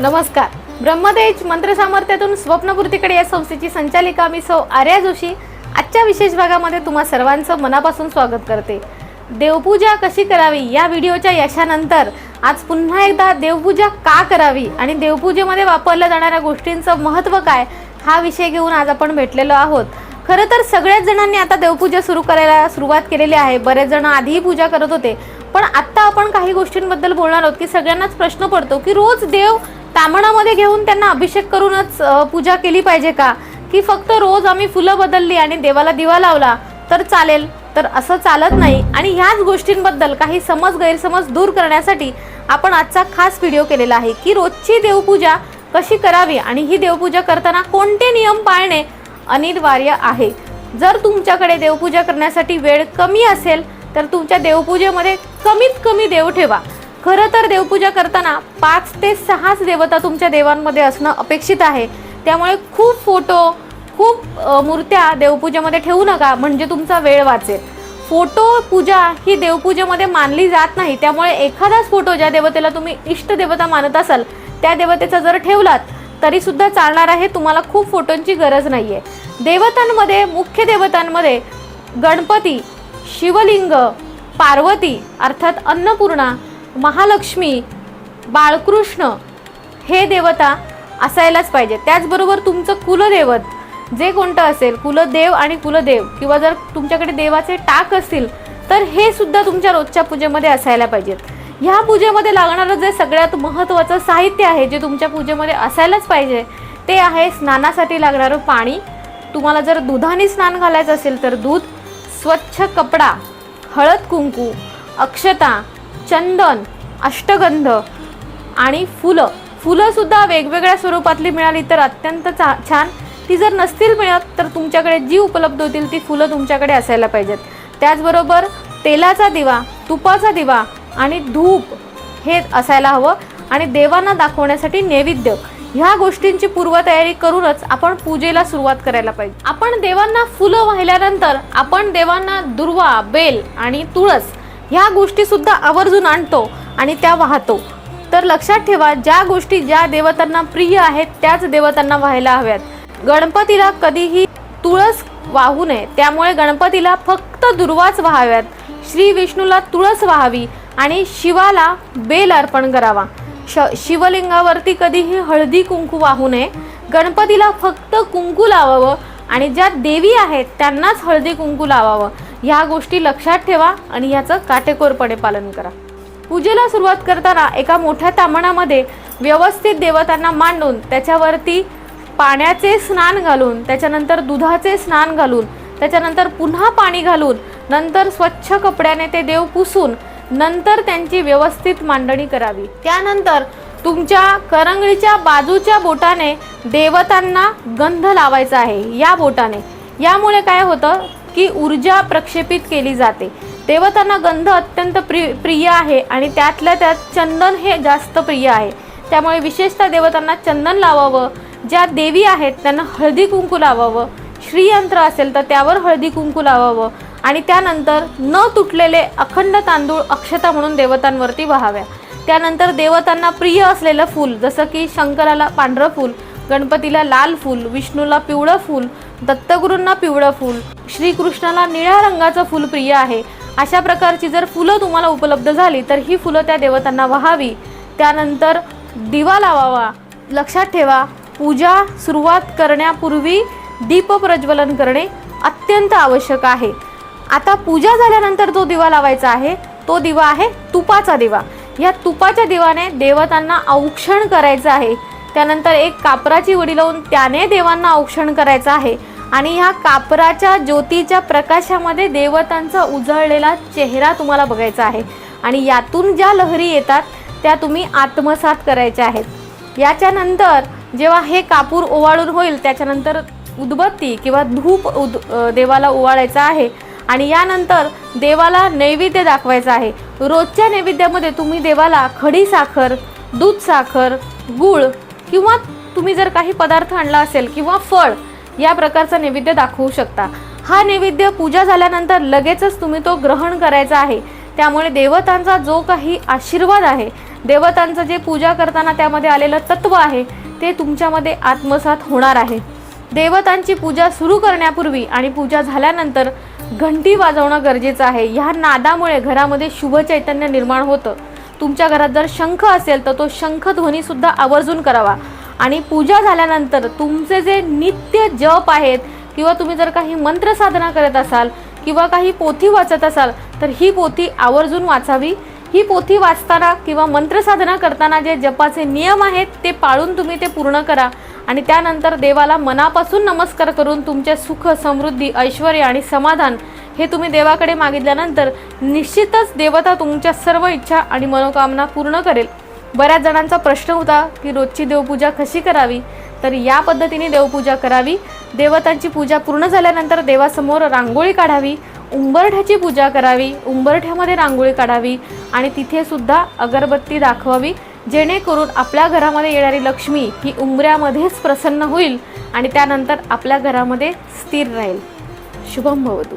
नमस्कार. ब्रह्मदेज मंत्र सामर्थ्यातून स्वप्नपूर्तीकडे या संस्थेची संचालिका मी सौ आर्या जोशी. आजच्या विशेष भागामध्ये तुम्हा सर्वांचं मनापासून स्वागत करते. देवपूजा कशी करावी या व्हिडिओच्या यशानंतर आज पुन्हा एकदा देवपूजा का करावी आणि देवपूजेमध्ये वापरल्या जाणाऱ्या गोष्टींचं महत्त्व काय हा विषय घेऊन आज आपण भेटलेलो आहोत. खरं तर सगळ्याच जणांनी आता देवपूजा सुरू करायला सुरुवात केलेली आहे. बरेच जण आधीही पूजा करत होते. पण आत्ता आपण काही गोष्टींबद्दल बोलणार आहोत की सगळ्यांनाच प्रश्न पडतो की रोज देव तामणामध्ये घेऊन त्यांना अभिषेक करूनच पूजा केली पाहिजे का? की फक्त रोज आम्ही फुलं बदलली आणि देवाला दिवा लावला तर चालेल. तर असं चालत नाही. आणि ह्याच गोष्टींबद्दल काही समज गैरसमज दूर करण्यासाठी आपण आजचा खास व्हिडिओ केलेला आहे की रोजची देवपूजा कशी करावी आणि ही देवपूजा करताना कोणते नियम पाळणे अनिवार्य आहे. जर तुमच्याकडे देवपूजा करण्यासाठी वेळ कमी असेल तर तुमच्या देवपूजेमध्ये कमीत कमी देव ठेवा. खरं तर देवपूजा करताना पाच ते सहाच देवता तुमच्या देवांमध्ये असणं अपेक्षित आहे. त्यामुळे खूप फोटो खूप मूर्त्या देवपूजेमध्ये ठेवू नका म्हणजे तुमचा वेळ वाचेल. फोटो पूजा ही देवपूजेमध्ये मानली जात नाही त्यामुळे एखादाच फोटो ज्या देवतेला तुम्ही इष्ट देवता मानत असाल त्या देवतेचा जर ठेवलात तरी सुद्धा चालणार आहे तुम्हाला खूप फोटोंची गरज नाही आहे देवतांमध्ये मुख्य देवतांमध्ये गणपती शिवलिंग पार्वती अर्थात अन्नपूर्णा महालक्ष्मी बाळकृष्ण हे देवता असायलाच पाहिजे त्याचबरोबर तुमचं कुलदैवत जे कोणतं असेल कुलदेव आणि कुलदेव किंवा जर तुमच्याकडे देवाचे टाक असतील तर हे सुद्धा तुमच्या रोजच्या पूजेमध्ये असायला पाहिजेत. ह्या पूजेमध्ये लागणारं जे सगळ्यात महत्त्वाचं साहित्य आहे जे तुमच्या पूजेमध्ये असायलाच पाहिजे ते आहे स्नानासाठी लागणारं पाणी. तुम्हाला जर दुधाने स्नान घालायचं असेल तर दूध स्वच्छ कपडा हळद कुंकू अक्षता चंदन अष्टगंध आणि फुलं. फुलंसुद्धा वेगवेगळ्या स्वरूपातली मिळाली तर अत्यंत चा छान. ती जर नसतील मिळत तर तुमच्याकडे जी उपलब्ध होतील ती फुलं तुमच्याकडे असायला पाहिजेत. त्याचबरोबर तेलाचा दिवा तुपाचा दिवा आणि धूप हे असायला हवं आणि देवांना दाखवण्यासाठी नैवेद्य. ह्या गोष्टींची पूर्वतयारी करूनच आपण पूजेला सुरुवात करायला पाहिजे. आपण देवांना फुलं वाहिल्यानंतर आपण देवांना दुर्वा बेल आणि तुळस ह्या गोष्टी सुद्धा आवर्जून आणतो आणि त्या वाहतो. तर लक्षात ठेवा ज्या गोष्टी ज्या देवतांना प्रिय आहेत त्याच देवतांना व्हायला हव्यात. गणपतीला कधीही तुळस वाहू नये त्यामुळे गणपतीला फक्त दुर्वाच व्हाव्यात. श्री विष्णूला तुळस व्हावी आणि शिवाला बेल अर्पण करावा. श शिवलिंगावरती कधीही हळदी कुंकू वाहू नये. गणपतीला फक्त कुंकू लावावं आणि ज्या देवी आहेत त्यांनाच हळदी कुंकू लावावं. ह्या गोष्टी लक्षात ठेवा आणि ह्याचं काटेकोरपणे पालन करा. पूजेला सुरुवात करताना एका मोठ्या तामणामध्ये व्यवस्थित देवतांना मांडून त्याच्यावरती पाण्याचे स्नान घालून त्याच्यानंतर दुधाचे स्नान घालून त्याच्यानंतर पुन्हा पाणी घालून नंतर स्वच्छ कपड्याने ते देव पुसून नंतर त्यांची व्यवस्थित मांडणी करावी. त्यानंतर तुमच्या करंगळीच्या बाजूच्या बोटाने देवतांना गंध लावायचा आहे. या बोटाने. यामुळे काय होतं की ऊर्जा प्रक्षेपित केली जाते. देवतांना गंध अत्यंत प्रि प्रिय आहे आणि त्यातल्या त्यात चंदन हे जास्त प्रिय आहे. त्यामुळे विशेषतः देवतांना चंदन लावावं ज्या देवी आहेत त्यांना हळदी कुंकू लावावं. श्रीयंत्र असेल तर त्यावर हळदी कुंकू लावावं. आणि त्यानंतर न तुटलेले अखंड तांदूळ अक्षता म्हणून देवतांवरती वहाव्या. त्यानंतर देवतांना प्रिय असलेलं फूल जसं की शंकराला पांढरं फूल गणपतीला लाल फूल विष्णूला पिवळं फूल दत्तगुरूंना पिवळं फूल श्रीकृष्णाला निळ्या रंगाचं फूल प्रिय आहे. अशा प्रकारची जर फुलं तुम्हाला उपलब्ध झाली तर ही फुलं त्या देवतांना व्हावी. त्यानंतर दिवा लावावा. लक्षात ठेवा पूजा सुरुवात करण्यापूर्वी दीप प्रज्वलन करणे अत्यंत आवश्यक आहे. आता पूजा झाल्यानंतर जो दिवा लावायचा आहे तो दिवा आहे तुपाचा दिवा. या तुपाच्या दिवाने देवतांना औक्षण करायचं आहे. त्यानंतर एक कापराची वडी लावून त्याने देवांना औक्षण करायचं आहे. आणि ह्या कापराच्या ज्योतीच्या प्रकाशामध्ये देवतांचा उजळलेला चेहरा तुम्हाला बघायचा आहे. आणि यातून ज्या लहरी येतात त्या तुम्ही आत्मसात करायच्या आहेत. याच्यानंतर जेव्हा हे कापूर ओवाळून होईल त्याच्यानंतर उदबत्ती किंवा धूप उद देवाला ओवाळायचा आहे. आणि यानंतर देवाला नैवेद्य दाखवायचा आहे. रोजच्या नैवेद्यामध्ये तुम्ही देवाला खडी साखर दूध साखर गूळ किंवा तुम्ही जर काही पदार्थ आणला असेल किंवा फळ या प्रकारचा नैवेद्य दाखवू शकता. हा नैवेद्य पूजा झाल्यानंतर लगेचच तुम्ही तो ग्रहण करायचा आहे. त्यामुळे देवतांचा जो काही आशीर्वाद आहे देवतांचं जे पूजा करताना त्यामध्ये आलेलं तत्व आहे ते तुमच्यामध्ये आत्मसात होणार आहे. देवतांची पूजा सुरू करण्यापूर्वी आणि पूजा झाल्यानंतर घंटी वाजवणं गरजेचं आहे. ह्या नादामुळे घरामध्ये शुभ चैतन्य निर्माण होतं. तुमच्या घरात जर शंख असेल तर तो शंख ध्वनीसुद्धा आवर्जून करावा. आणि पूजा झाल्यानंतर तुमचे जे नित्य जप आहेत किंवा तुम्ही जर काही मंत्र साधना करत असाल किंवा काही पोथी वाचत असाल तर ही पोथी आवर्जून वाचावी. ही पोथी वाचताना किंवा मंत्रसाधना करताना जे जपाचे नियम आहेत ते पाळून तुम्ही ते पूर्ण करा. आणि त्यानंतर देवाला मनापासून नमस्कार करून तुमचे सुख समृद्धी ऐश्वर आणि समाधान हे तुम्ही देवाकडे मागितल्यानंतर निश्चितच देवता तुमच्या सर्व इच्छा आणि मनोकामना पूर्ण करेल. बऱ्याच जणांचा प्रश्न होता की रोजची देवपूजा कशी करावी? तर या पद्धतीने देवपूजा करावी. देवतांची पूजा पूर्ण झाल्यानंतर देवासमोर रांगोळी काढावी. उंबरठ्याची पूजा करावी. उंबरठ्यामध्ये रांगोळी काढावी आणि तिथेसुद्धा अगरबत्ती दाखवावी. जेणेकरून आपल्या घरामध्ये येणारी लक्ष्मी ही उंबऱ्यामध्येच प्रसन्न होईल आणि त्यानंतर आपल्या घरामध्ये स्थिर राहील. शुभम भवतू.